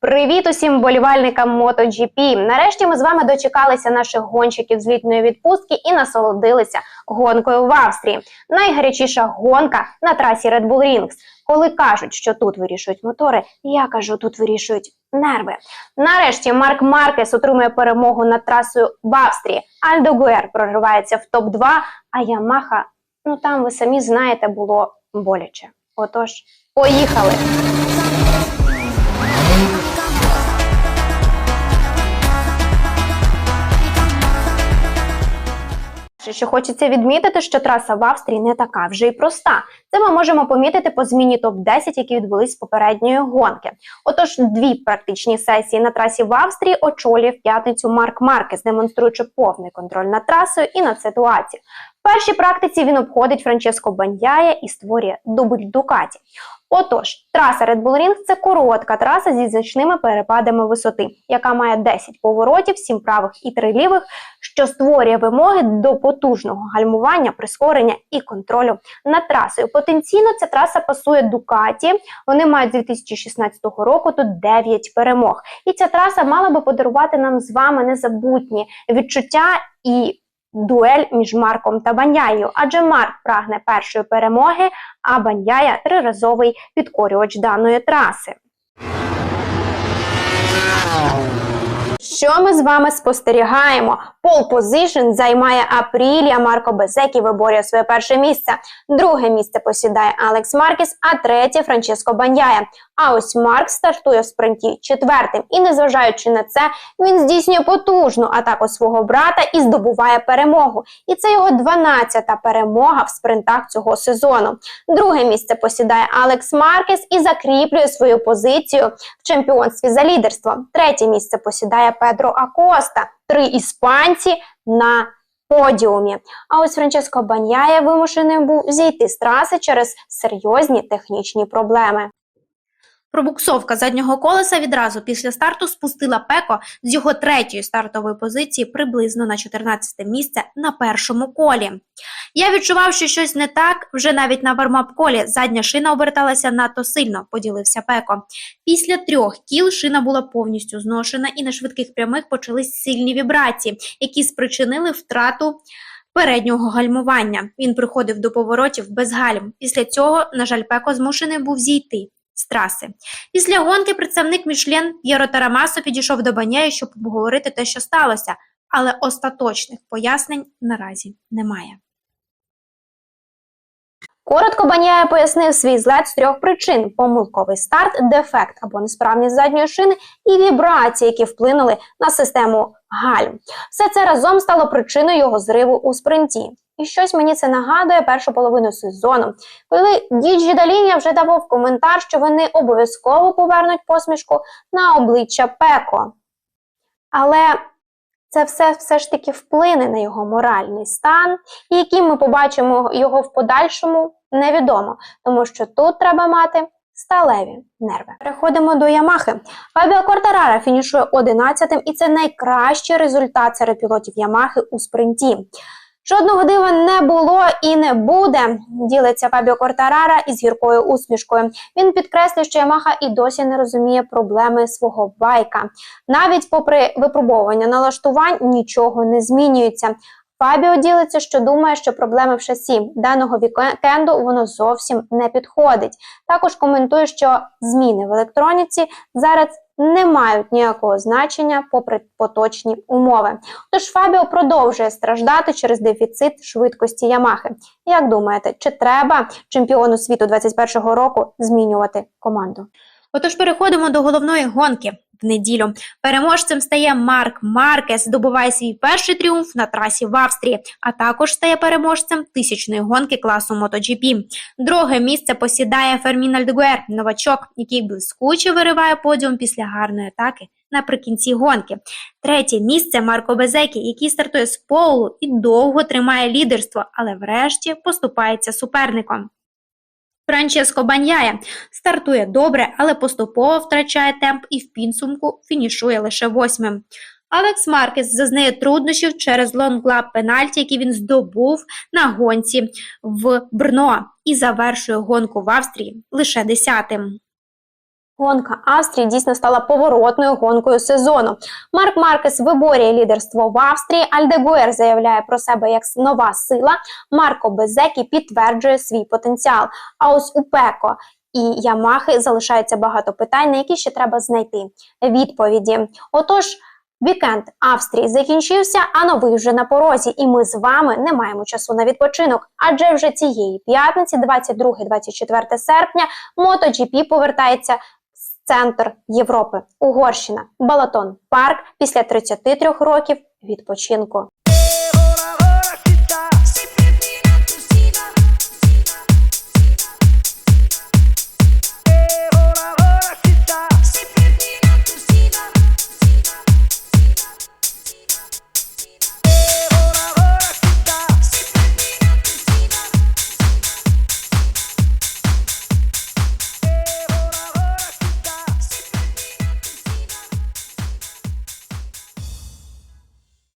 Привіт усім вболівальникам MotoGP! Нарешті ми з вами дочекалися наших гонщиків з літньої відпустки і насолодилися гонкою в Австрії. Найгарячіша гонка на трасі Red Bull Rings. Коли кажуть, що тут вирішують мотори, я кажу, тут вирішують нерви. Нарешті Марк Маркес отримує перемогу над трасою в Австрії. Альдо Гуер проривається в топ-2, а Ямаха, ну там ви самі знаєте, було боляче. Отож, поїхали! Що хочеться відмітити, що траса в Австрії не така вже й проста. Це ми можемо помітити по зміні топ-10, які відбулись з попередньої гонки. Отож, дві практичні сесії на трасі в Австрії очолює в п'ятницю Марк Маркес, демонструючи повний контроль над трасою і над ситуацією. Першій практиці він обходить Франческо Баньяя і створює дубль Дукаті. Отож, траса Red Bull Ring – це коротка траса зі значними перепадами висоти, яка має 10 поворотів, 7 правих і 3 лівих, що створює вимоги до потужного гальмування, прискорення і контролю над трасою. Потенційно ця траса пасує Дукаті. Вони мають з 2016 року тут 9 перемог. І ця траса мала би подарувати нам з вами незабутні відчуття і. Дуель між Марком та Баняєю, адже Марк прагне першої перемоги, а Баняя триразовий підкорювач даної траси. Що ми з вами спостерігаємо? Пол позишн займає Апрілія, Марко Безекі виборює своє перше місце. Друге місце посідає Алекс Маркес, а третє Франческо Баняє. А ось Марк стартує в спринті четвертим. І незважаючи на це, він здійснює потужну атаку свого брата і здобуває перемогу. І це його 12-та перемога в спринтах цього сезону. Друге місце посідає Алекс Маркес і закріплює свою позицію в чемпіонстві за лідерство. Третє місце посідає Педро Акоста. Три іспанці на подіумі. А ось Франческо Баняє вимушений був зійти з траси через серйозні технічні проблеми. Пробуксовка заднього колеса відразу після старту спустила Пеко з його третьої стартової позиції приблизно на 14 місце на першому колі. Я відчував, що щось не так вже навіть на вармап-колі. Задня шина оберталася надто сильно, поділився Пеко. Після трьох кіл шина була повністю зношена, і на швидких прямих почались сильні вібрації, які спричинили втрату. Переднього гальмування він приходив до поворотів без гальм. Після цього, на жаль, Пеко змушений був зійти з траси. Після гонки представник Мішлен П'єро Тарамасо підійшов до Баняї, щоб обговорити те, що сталося, але остаточних пояснень наразі немає. Коротко Баняя пояснив свій злет з трьох причин: помилковий старт, дефект або несправність задньої шини і вібрації, які вплинули на систему гальм. Все це разом стало причиною його зриву у спринті. І щось мені це нагадує першу половину сезону, коли Діджі Даління вже давав коментар, що вони обов'язково повернуть посмішку на обличчя Пеко. Але це все все ж таки вплине на його моральний стан, і яким ми побачимо його в подальшому, невідомо, тому що тут треба мати сталеві нерви. Переходимо до Ямахи. Фабіо Кортарара фінішує 11-тим, і це найкращий результат серед пілотів Ямахи у спринті. Жодного дива не було і не буде. Ділиться Фабіо Кортарара із гіркою усмішкою. Він підкреслює, що Ямаха і досі не розуміє проблеми свого байка. Навіть попри випробовування налаштувань нічого не змінюється. Фабіо ділиться, що думає, що проблеми в шасі даного вікенду воно зовсім не підходить. Також коментує, що зміни в електроніці зараз не мають ніякого значення попри поточні умови. Тож Фабіо продовжує страждати через дефіцит швидкості Ямахи. Як думаєте, чи треба чемпіону світу 21-го року змінювати команду? Отож, переходимо до головної гонки. В неділю переможцем стає Марк Маркес, здобуває свій перший тріумф на трасі в Австрії, а також стає переможцем тисячної гонки класу MotoGP. Друге місце посідає Фермін Альдегуер, новачок, який блискуче вириває подіум після гарної атаки наприкінці гонки. Третє місце Марко Безекі, який стартує з полу і довго тримає лідерство, але врешті поступається суперником. Франческо Баньяє стартує добре, але поступово втрачає темп і в підсумку фінішує лише восьмим. Алекс Маркес зазнає труднощів через лонглаб пенальті, який він здобув на гонці в Брно і завершує гонку в Австрії лише десятим. Гонка Австрії дійсно стала поворотною гонкою сезону. Марк Маркес виборює лідерство в Австрії. Альдегуер заявляє про себе як нова сила. Марко Безекі підтверджує свій потенціал. А ось у Пеко і Ямахи залишається багато питань, на які ще треба знайти відповіді. Отож. Вікенд Австрії закінчився, а новий вже на порозі, і ми з вами не маємо часу на відпочинок. Адже вже цієї п'ятниці, 22-24 серпня, MotoGP повертається центр Європи, Угорщина, Балатон Парк після 33 років відпочинку.